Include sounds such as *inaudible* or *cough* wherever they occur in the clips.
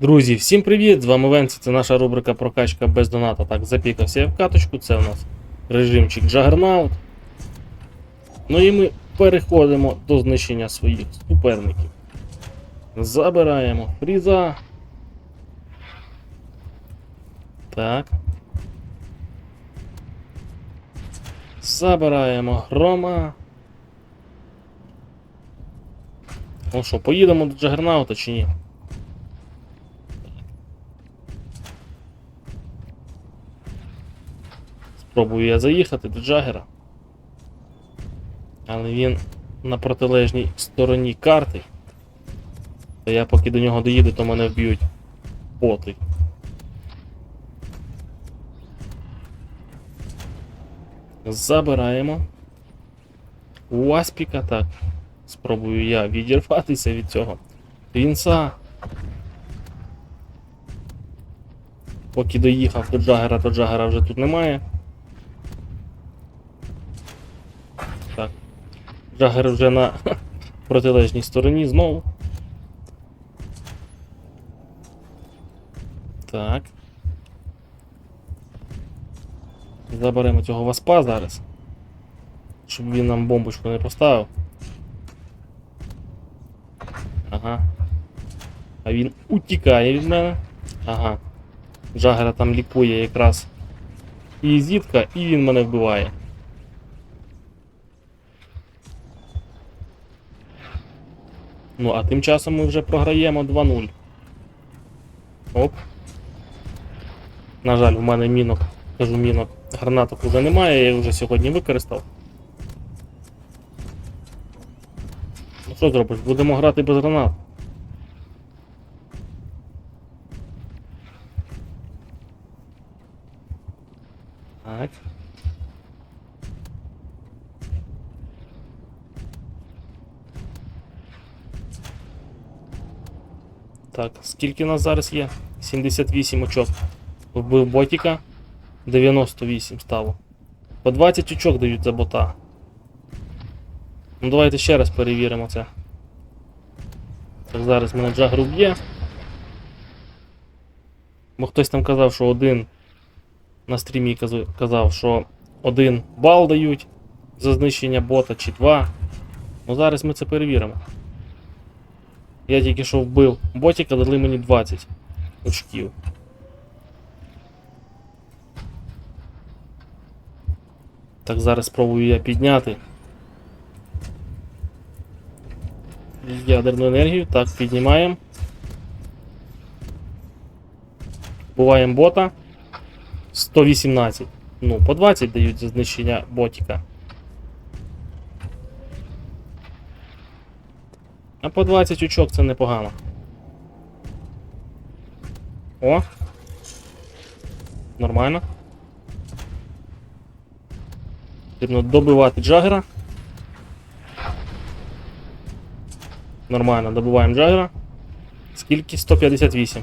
Друзі, всім привіт! З вами Венці, це наша рубрика прокачка без доната. Так, запікався я в каточку, це у нас режимчик Juggernaut. Ну і ми переходимо до знищення своїх суперників. Забираємо фріза. Так. Забираємо грома. Ну що, поїдемо до Джагернаута чи ні? Спробую я заїхати до Джагера. Але він на протилежній стороні карти. Та я поки до нього доїду, то мене вб'ють боти. Забираємо. Уаспіка, так. Спробую я відірватися від цього. Вінса. Поки доїхав до Джагера, то Джагера вже тут немає. Джагер вже на протилежній стороні знову. Так. Заберемо цього васпа зараз. Щоб він нам бомбочку не поставив. Ага. А він утікає від мене. Ага. Джагера там лікує якраз і зітка, і він мене вбиває. Ну, а тим часом ми вже програємо 2-0. Оп. На жаль, у мене мінок, кажу мінок, гранаток уже немає, я вже сьогодні використав. Ну що зробиш? Будемо грати без гранат. Так. Так, скільки нас зараз є? 78 очок. Вбив ботіка. 98 стало. По 20 очок дають за бота. Ну давайте ще раз перевіримо це. Так, зараз мене Джагер уб'є. Бо хтось там казав, що один на стрімі казав, що один бал дають за знищення бота чи два. Ну зараз ми це перевіримо. Я тільки що вбив ботіка, дали мені 20 очків. Так, зараз спробую я підняти. Ядерну енергію. Так, піднімаємо. Буваємо бота. 118. Ну, по 20 дають за знищення ботіка. А по 20 очок це непогано. О. Нормально. Потрібно добивати Джагера. Нормально, добиваємо Джагера. Скільки? 158.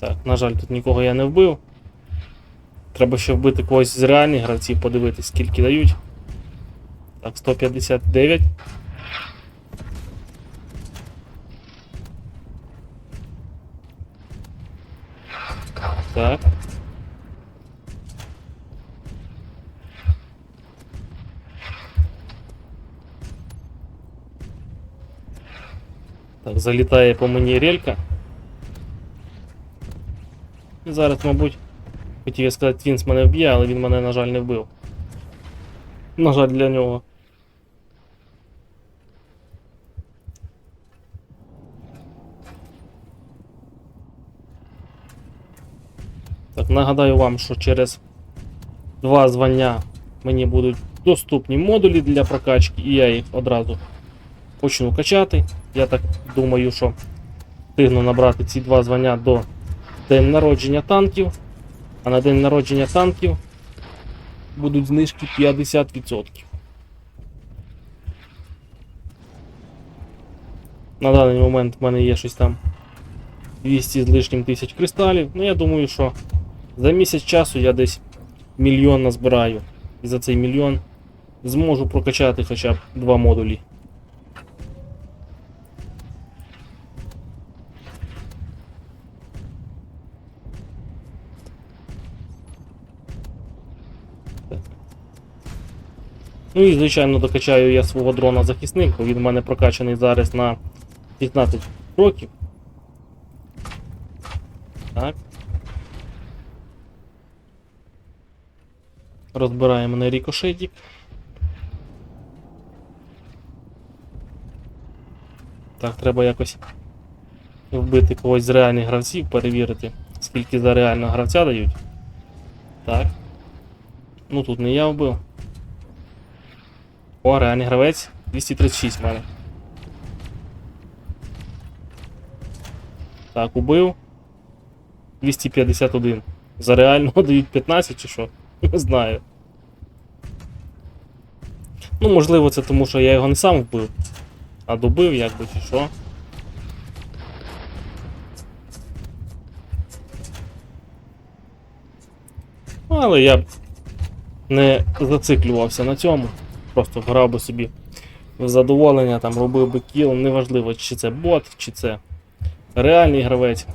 Так, на жаль, тут нікого я не вбив. Треба ще вбити когось з реальних гравців, подивитись, скільки дають. Так, 159. Так. Так, залітає по мені релька. Зараз, мабуть, хотів я сказати, Твінс мене вб'є, але він мене, на жаль, не вбив. На жаль, для нього. Так, нагадаю вам, що через два звання мені будуть доступні модулі для прокачки, і я їх одразу почну качати. Я так думаю, що встигну набрати ці два звання до день народження танків. А на день народження танків будуть знижки 50%. На даний момент в мене є щось там 200 з лишнім тисяч кристалів. Ну я думаю, що за місяць часу я десь мільйон назбираю. І за цей мільйон зможу прокачати хоча б два модулі Ну і, звичайно, докачаю я свого дрона захисник, бо він в мене прокачаний зараз на 15 років. Так. Розбираємо на рікошетик. Так, треба якось вбити когось з реальних гравців, перевірити, скільки за реального гравця дають. Так. Ну тут не я вбив. О, реальний гравець. 236 в мене. Так, убив. 251. За реального *laughs* дають 15 чи що? *laughs* Не знаю. Ну, можливо, це тому, що я його не сам вбив, а добив, якби чи що. Але я не зациклювався на цьому. Просто грав би собі в задоволення, там робив би кіл, неважливо, чи це бот, чи це реальний гравець.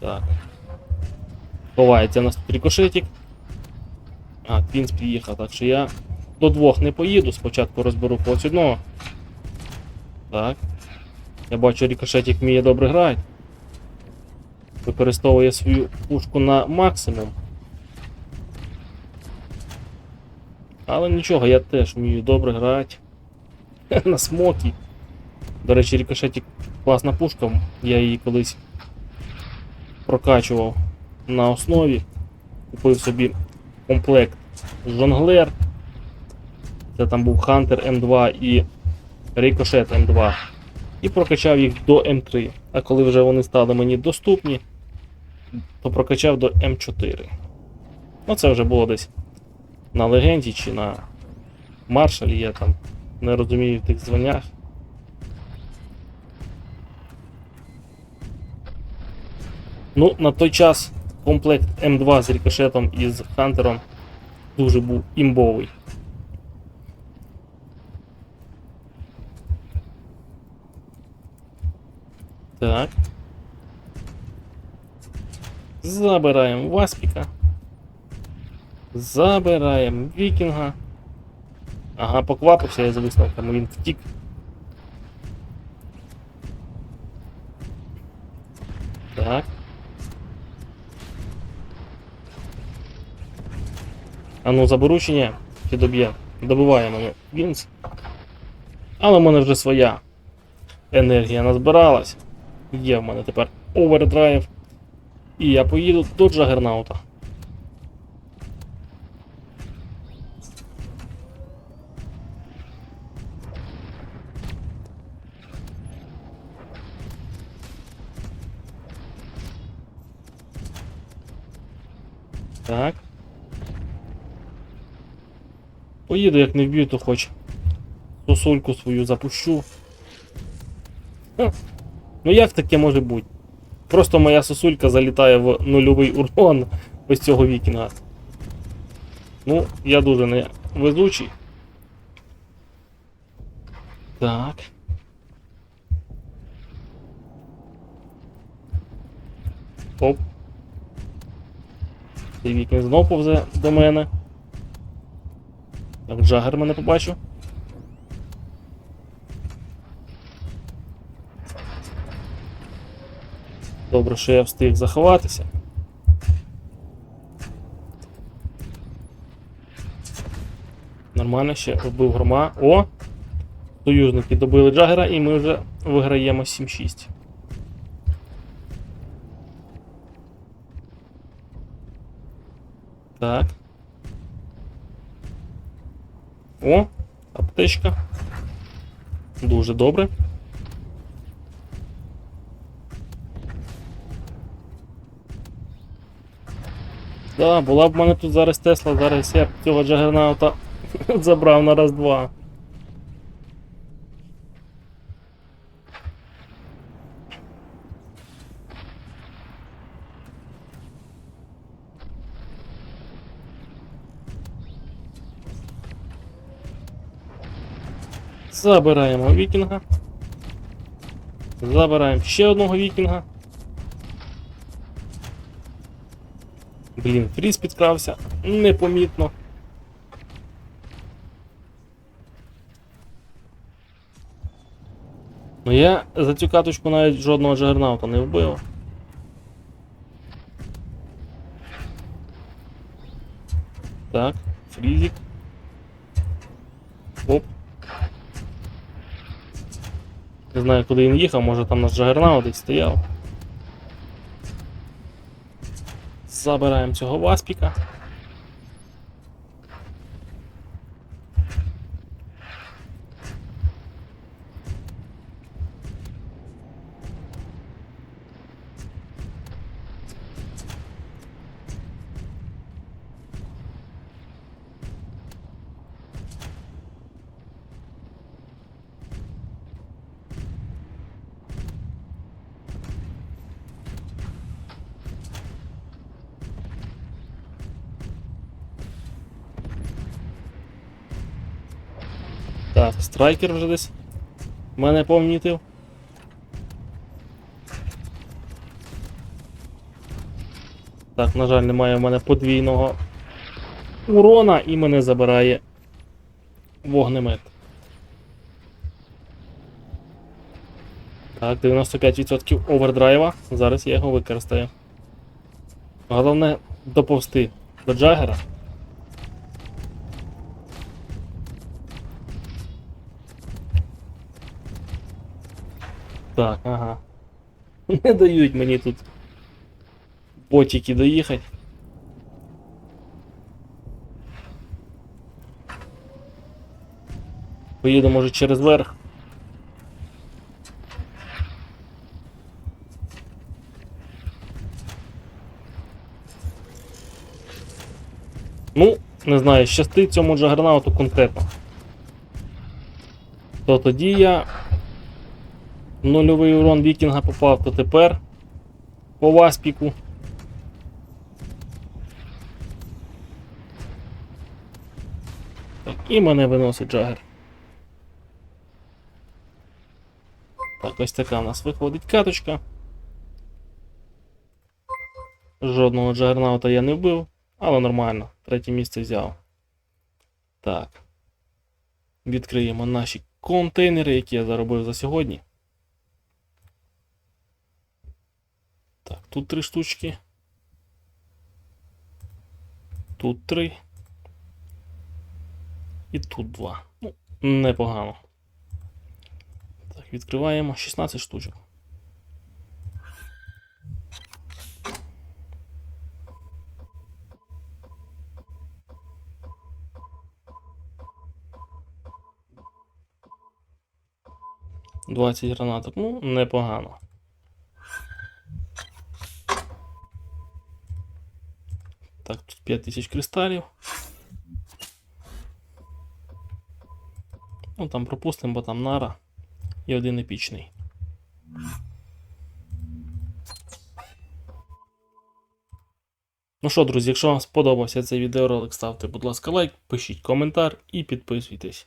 Так. Ховається у нас тут рикошетик. А, Квінс приїхав, так що я до двох не поїду, спочатку розберу когось одного. Так. Я бачу, рикошетик вміє добре грати. Використовує свою пушку на максимум. Але нічого, я теж вмію добре грати. *laughs* на смокі. До речі, рикошетик класна пушка. Я її колись прокачував на основі. Купив собі комплект жонглер. Це там був Hunter М2 і Ricochet М2. І прокачав їх до М3. А коли вже вони стали мені доступні, то прокачав до М4. Ну це вже було десь на легенді чи на маршалі, я там не розумію в тих званнях. Ну, на той час комплект М2 з рикошетом і з Хантером дуже був імбовий. Так. Забираємо Васпіка. Забираємо Вікінга. Ага, поквапився я за висновками, він втік. Так. А ну ні? Чи доб'є? Добиває мене Вінс. Але в мене вже своя енергія назбиралась. Є в мене тепер овердрайв. І я поїду до Джагернаута. Поїду, як не вб'ю, то хоч сосульку свою запущу. Ну як таке може бути? Просто моя сосулька залітає в нульовий урон ось цього вікінга. Ну, я дуже не везучий. Так. Оп. Цей вікінг знов повзе до мене. Так, Джагер мене побачив. Добре, що я встиг заховатися. Нормально ще вбив грома. О! Союзники добили Джагера і ми вже виграємо 7-6. Так. О, аптечка. Дуже добре. Да, була б в мене тут зараз Тесла, зараз я б цього джагернаута *laughs* забрав на раз-два. Забираємо вікінга. Забираємо ще одного вікінга. Блін, фріз підкрався. Непомітно. Ну я за цю каточку навіть жодного джагернаута не вбив. Так, фрізик. Оп. Не знаю, куди він їхав, може там наш джагернаут десь стояв. Забираємо цього васпіка. Так, страйкер вже десь мене помітив. Так, на жаль, немає в мене подвійного урона і мене забирає вогнемет. Так, 95% овердрайва. Зараз я його використаю. Головне доповзти до Джагера. Так, ага. *laughs* Не дають мені тут ботики доїхати. Поїду, може, через верх. Ну, не знаю, щастить цьому джагернауту конкретно. То тоді я Нульовий урон вікінга попав, то тепер по васпіку. Так, і мене виносить джагер. Так, ось така в нас виходить каточка. Жодного джагернаута я не вбив, але нормально. Третє місце взяв. Так. Відкриємо наші контейнери, які я заробив за сьогодні. Так, тут три штучки. Тут три. І тут два. Ну, непогано. Так, відкриваємо 16 штучок. Двадцять гранаток. Ну, непогано. Так, тут 5000 кристалів. Ну там пропустимо, бо там нара і один епічний. Ну що, друзі, якщо вам сподобався цей відеоролик, ставте, будь ласка, лайк, пишіть коментар і підписуйтесь.